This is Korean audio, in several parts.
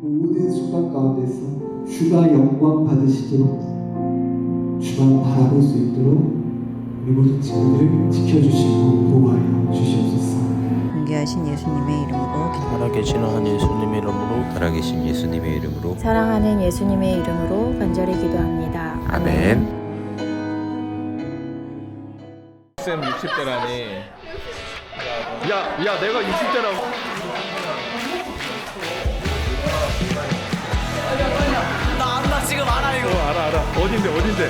모든 순간 가운데서 주가 영광 받으시도록 주만 바라볼 수 있도록 우리 모든 친구들 지켜주시고 보호하여 주시옵소서. 존귀하신 예수님의 이름으로 살아계시는 한 예수님의 이름으로 살아계신 예수님의 이름으로 사랑하는 예수님의 이름으로 간절히 기도합니다. 아멘. 쌤 60대라니 야, 야 내가 60대라고 어딘데 어딘데?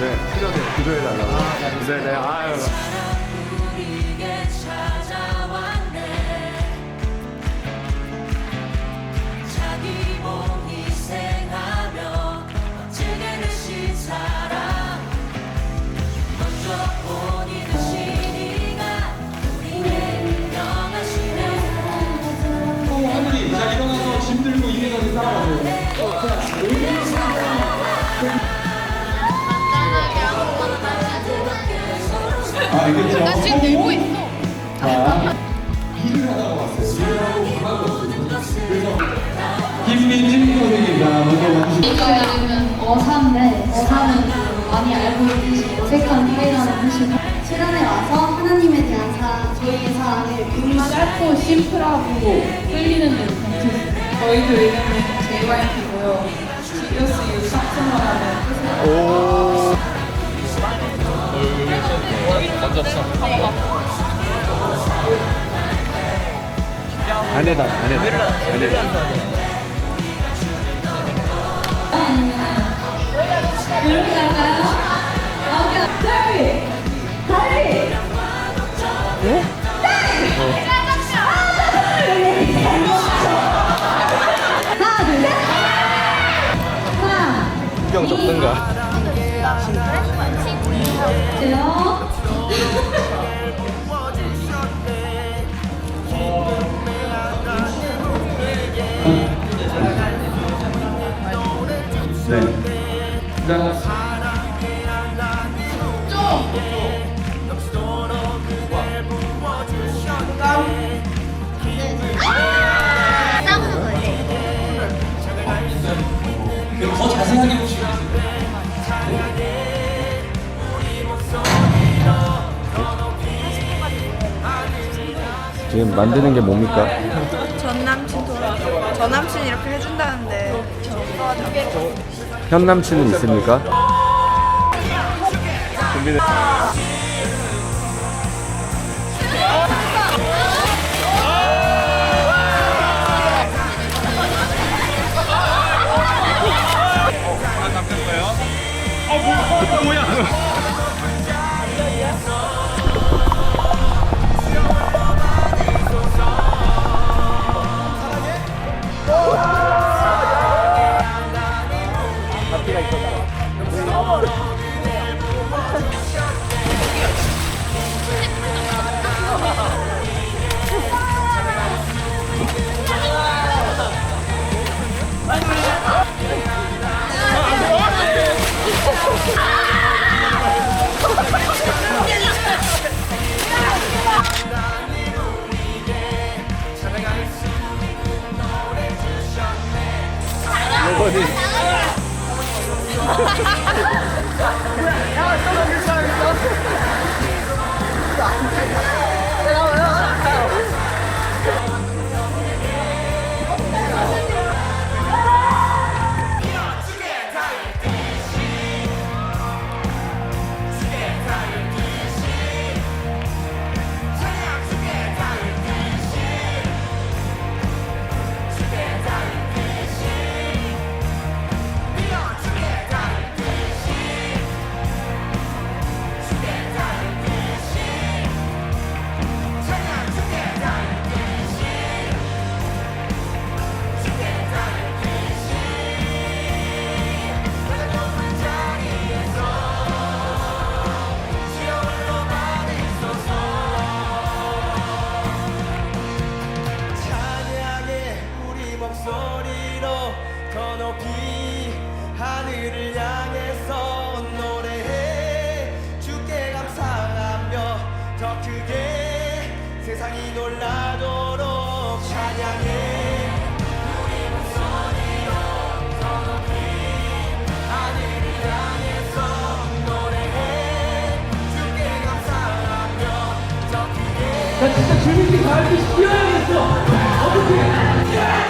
네, 필요해. 기도해달라고. 네 네. 아유 알겠죠? 나 지금 들고 있어. 자 일을 하다가 왔어요. 일을 하고 가만히 없어요. 그래서 김민진 선생님과 먼저 와주시고 저희는 어사인데 어사는 많이 알고 있듯이 어색한 사이라는 뜻이고 실현에 와서 하나님에 대한 저희의 사랑을 정말 짧고 심플하고 끌리는 대로 전했어요 저희도 이름은 JYP고요 지저스 유 삭스머라는 뜻을 아내다 아내다 아내다 이렇게 갈까요? 오케이, 다리! 다리! 지금 만드는 게 뭡니까? 전 남친 돌아. 전 남친 이렇게 해준다는데. 현 남친은 있습니까? 아, 뭐, 뭐, 뭐야? 바퀴가 있었다. What Now it's 세상이 놀라도록 찬양해. 나 진짜 주민들 가을 뛰어야겠어 어떻게?